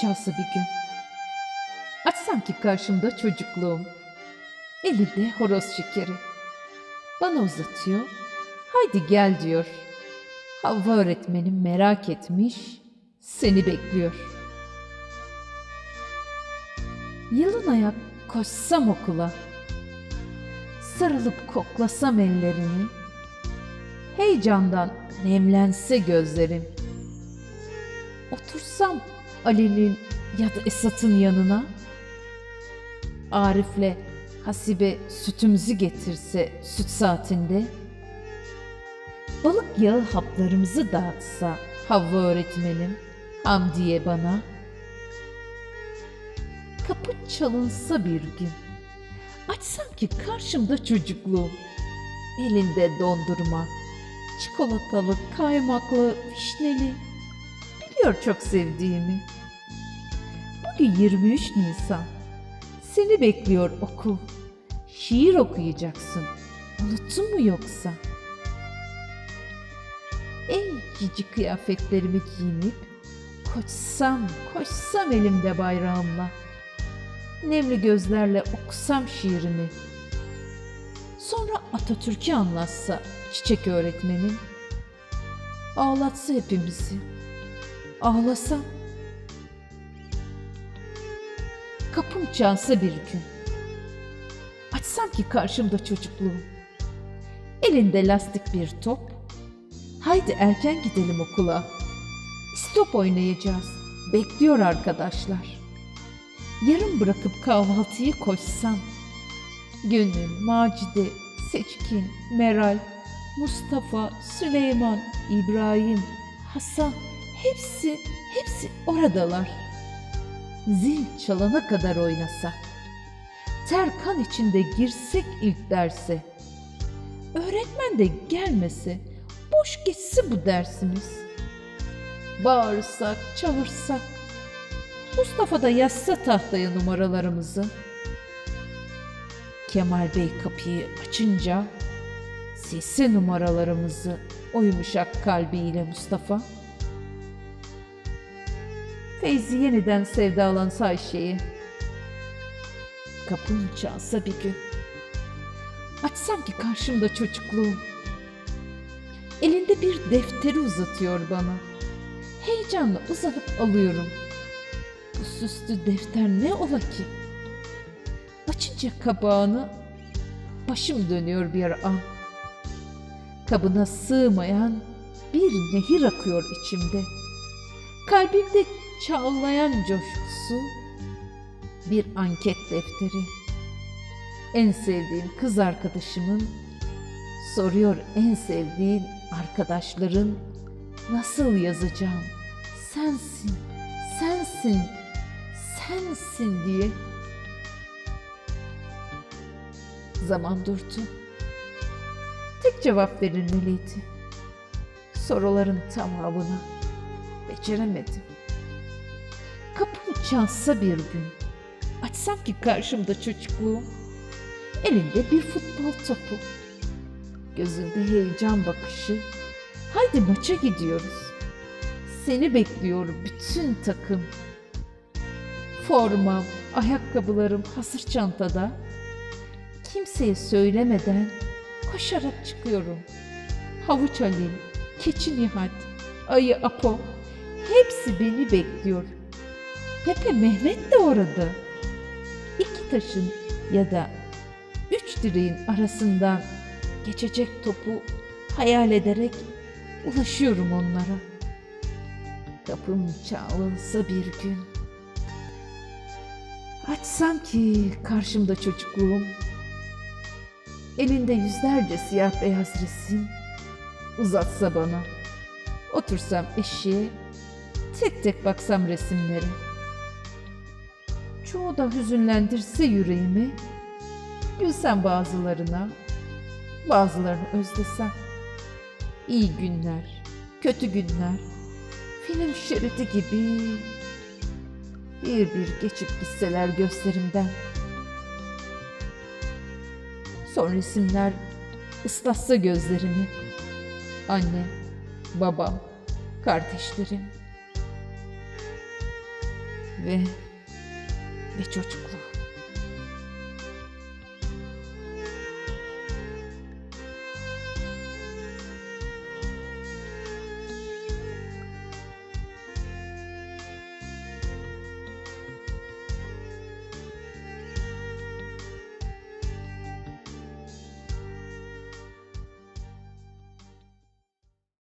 Çalsa bir gün. Açsam ki karşımda çocukluğum. Elinde horoz şekeri. Bana uzatıyor. Haydi gel diyor. Havva öğretmenim merak etmiş. Seni bekliyor. Yalın ayak koşsam okula. Sarılıp koklasam ellerini. Heyecandan nemlense gözlerim. Otursam Ali'nin ya da Esat'ın yanına. Arif'le Hasibe sütümüzü getirse süt saatinde. Balık yağı haplarımızı dağıtsa Havva öğretmenim Hamdiye bana. Kapı çalınsa bir gün. Açsam ki karşımda çocukluğum. Elinde dondurma. Çikolatalı, kaymaklı, vişneli. Biliyor çok sevdiğimi. Bugün 23 Nisan. Seni bekliyor okul. Şiir okuyacaksın. Unuttun mu yoksa? Ey cici kıyafetlerimi giyinip koşsam, koşsam elimde bayrağımla. Nemli gözlerle okusam şiirimi. Sonra Atatürk'ü anlatsa çiçek öğretmenim. Ağlatsa hepimizi. Ağlasam. Kapım çalsa bir gün. Açsam ki karşımda çocukluğum. Elinde lastik bir top. Haydi erken gidelim okula. İstop oynayacağız. Bekliyor arkadaşlar. Yarım bırakıp kahvaltıyı koşsam. Gönül, Macide, Seçkin, Meral, Mustafa, Süleyman, İbrahim, Hasan hepsi, hepsi oradalar. Zil çalana kadar oynasak. Ter kan içinde girsek ilk derse. Öğretmen de gelmese, boş geçse bu dersimiz. Bağırsak, çağırsak. Mustafa da yazsa tahtaya numaralarımızı. Kemal Bey kapıyı açınca silse numaralarımızı o yumuşak kalbiyle Mustafa. Feyzi yeniden sevdalansa Ayşe'yi. Kapım çalsa bir gün. Açsam ki karşımda çocukluğum. Elinde bir defteri uzatıyor bana. Heyecanla uzanıp alıyorum. Bu süslü defter ne ola ki? Açınca kabağını başım dönüyor bir an. Kabına sığmayan bir nehir akıyor içimde. Kalbimde çağlayan coşkusu bir anket defteri. En sevdiğim kız arkadaşımın soruyor en sevdiğin arkadaşların nasıl yazacağım? Sensin, sensin, sensin diye. Zaman durdu. Tek cevap verilmeliydi. Soruların tamamını beceremedim. Kapım çalsa bir gün, açsam ki karşımda çocukluğum, elinde bir futbol topu, gözünde heyecan bakışı, haydi maça gidiyoruz. Seni bekliyor bütün takım. Formam, ayakkabılarım hazır çantada. Kimseye söylemeden koşarak çıkıyorum. Havuç Ali, Keçi Nihat, Ayı Apo hepsi beni bekliyor. Pepe Mehmet de orada. İki taşın ya da üç direğin arasından geçecek topu hayal ederek ulaşıyorum onlara. Kapım çalınsa bir gün. Açsam ki karşımda çocukluğum. Elinde yüzlerce siyah beyaz resim uzatsa bana. Otursam eşiğe tek tek baksam resimlere. Çoğu da hüzünlendirse yüreğimi. Gülsem bazılarına, bazılarını özlesem. İyi günler, kötü günler, film şeridi gibi bir bir geçip gitseler gösterimden. Son resimler ıslatsa gözlerimi. Annem, babam, kardeşlerim. ve ve çocuklar.